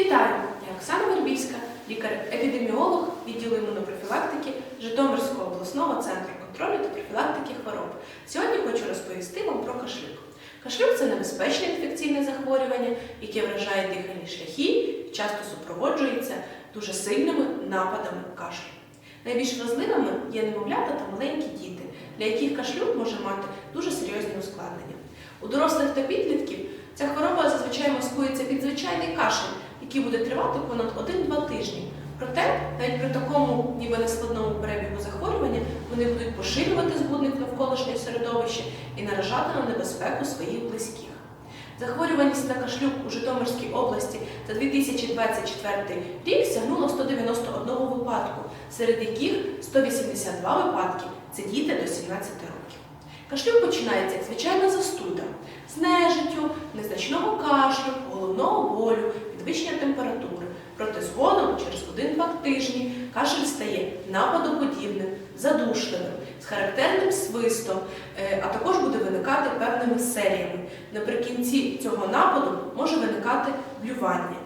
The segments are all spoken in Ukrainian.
Вітаю! Я Оксана Вербівська, лікар-епідеміолог відділу імунопрофілактики Житомирського обласного центру контролю та профілактики хвороб. Сьогодні хочу розповісти вам про кашлюк. Кашлюк це небезпечне інфекційне захворювання, яке вражає дихальні шляхи і часто супроводжується дуже сильними нападами кашлю. Найбільш вразливими є немовлята та маленькі діти, для яких кашлюк може мати дуже серйозні ускладнення. У дорослих та підлітків ця хвороба зазвичай маскується під звичайний кашель, який буде тривати понад 1-2 тижні. Проте, навіть при такому ніби нескладному перебігу захворювання вони будуть поширювати збудник навколишнє середовище і наражати на небезпеку своїх близьких. Захворюваність на кашлюк у Житомирській області за 2024 рік сягнуло 191 випадку, серед яких 182 випадки це діти до 17 років. Кашлюк починається як звичайна застуда з нежиттю, незначного кашлю, головного болю, підвищення температури. Проте згодом, через 1-2 тижні, кашель стає нападоподібним, задушливим, з характерним свистом, е, а також буде виникати певними серіями. Наприкінці цього нападу може виникати блювання.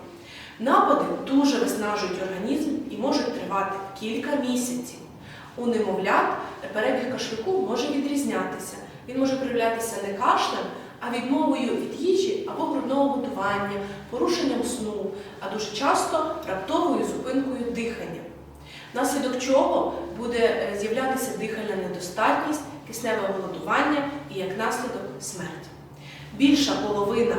Напади дуже виснажують організм і можуть тривати кілька місяців. У немовлят перебіг кашлюку може відрізнятися. Він може проявлятися не кашлем, а відмовою від їжі брудного порушенням сну, а дуже часто раптовою зупинкою дихання. Внаслідок чого буде е, з'являтися дихальна недостатність, кисневе голодування і як наслідок смерть. Більша половина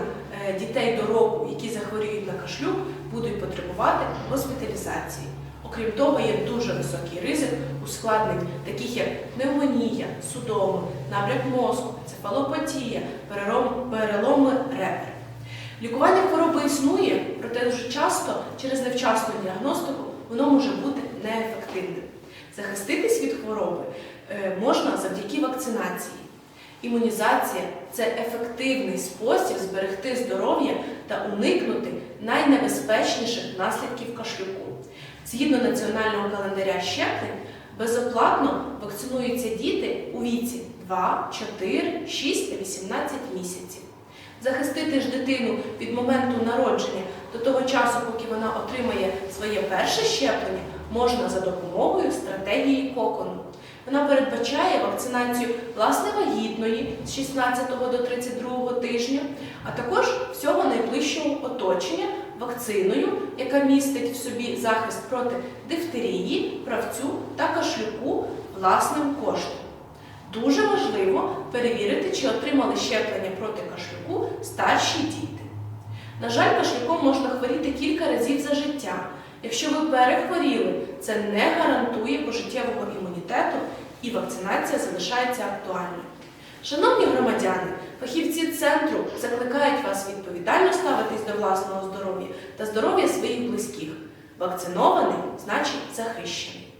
е, дітей до року, які захворіють на кашлюк, будуть потребувати госпіталізації. Окрім того, є дуже високий ризик ускладнень, таких як пневмонія, судоми, набряк мозку, цефалопатія, перелом- переломи ребер. Лікування хвороби існує, проте дуже часто через невчасну діагностику воно може бути неефективним. Захиститись від хвороби е, можна завдяки вакцинації. Імунізація це ефективний спосіб зберегти здоров'я та уникнути найнебезпечніших наслідків кашлюку. Згідно національного календаря щеплень, безоплатно вакцинуються діти у віці 2, 4, 6 та 18 місяців. Захистити ж дитину від моменту народження до того часу, поки вона отримає своє перше щеплення, можна за допомогою стратегії кокону. Вона передбачає вакцинацію власне вагітної з 16 до 32 тижня, а також всього найближчого оточення вакциною, яка містить в собі захист проти дифтерії, правцю та кашлюку власним коштом. Дуже важливо перевірити, чи отримали щеплення проти кашлюку старші діти. На жаль, кашлюком можна хворіти кілька разів за життя. Якщо ви перехворіли, це не гарантує пожиттєвого імунітету і вакцинація залишається актуальною. Шановні громадяни, фахівці центру закликають вас відповідально ставитись до власного здоров'я та здоров'я своїх близьких. Вакцинований значить захищений.